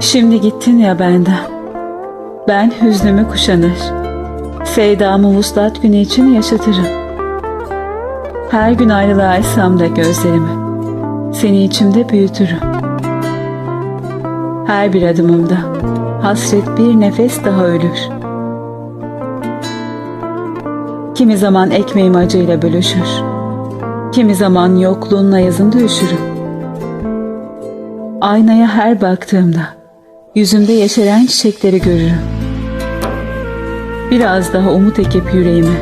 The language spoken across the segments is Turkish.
Şimdi gittin ya benden. Ben hüznümü kuşanır. Sevdamı vuslat günü için yaşatırım. Her gün ayrılığa da gözlerimi. Seni içimde büyütürüm. Her bir adımımda hasret bir nefes daha ölür. Kimi zaman ekmeğim acıyla bölüşür. Kimi zaman yokluğunla yazında üşürüm. Aynaya her baktığımda yüzümde yeşeren çiçekleri görürüm. Biraz daha umut ekip yüreğime,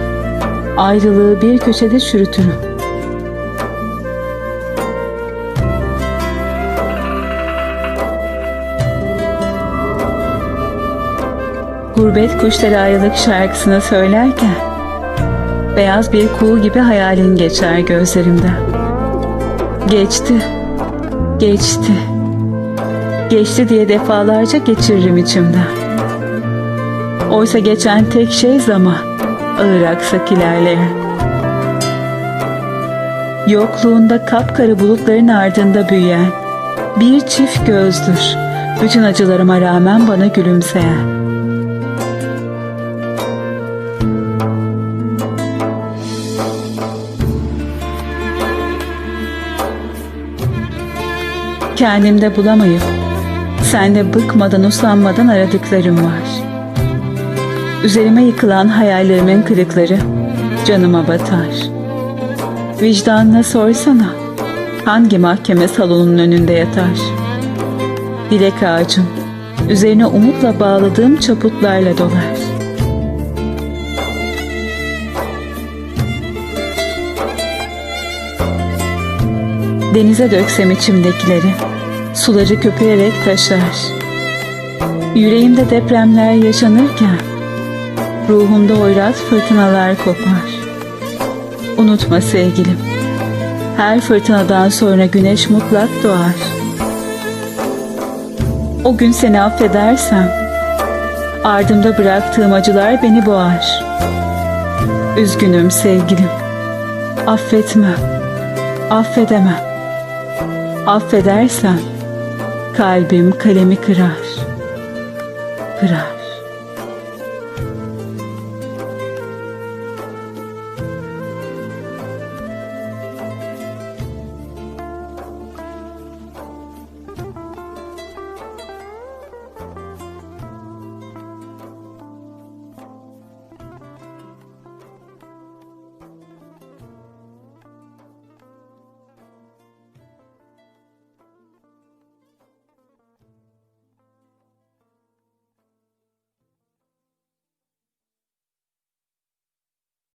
ayrılığı bir köşede çürütürüm. Gurbet kuşları ayrılık şarkısını söylerken Beyaz bir kuğu gibi hayalin geçer gözlerimden. Geçti, geçti, geçti diye defalarca geçiririm içimden. Oysa geçen tek şey zaman, ağır aksak ilerleyen. Yokluğunda kapkara bulutların ardında büyüyen, bir çift gözdür, bütün acılarıma rağmen bana gülümseyen. Kendimde bulamayıp sende bıkmadan usanmadan aradıklarım var. Üzerime yıkılan hayallerimin kırıkları canıma batar. Vicdanına sorsana hangi mahkeme salonunun önünde yatar? Dilek ağacım üzerine umutla bağladığım çaputlarla dolar. Denize döksem içimdekileri, suları köpürerek taşar. Yüreğimde depremler yaşanırken, ruhumda oyrat fırtınalar kopar. Unutma sevgilim, her fırtınadan sonra güneş mutlak doğar. O gün seni affedersem, ardımda bıraktığım acılar beni boğar. Üzgünüm sevgilim, affetmem, affedemem. Affedersen kalbim kalemi kırar. Kırar.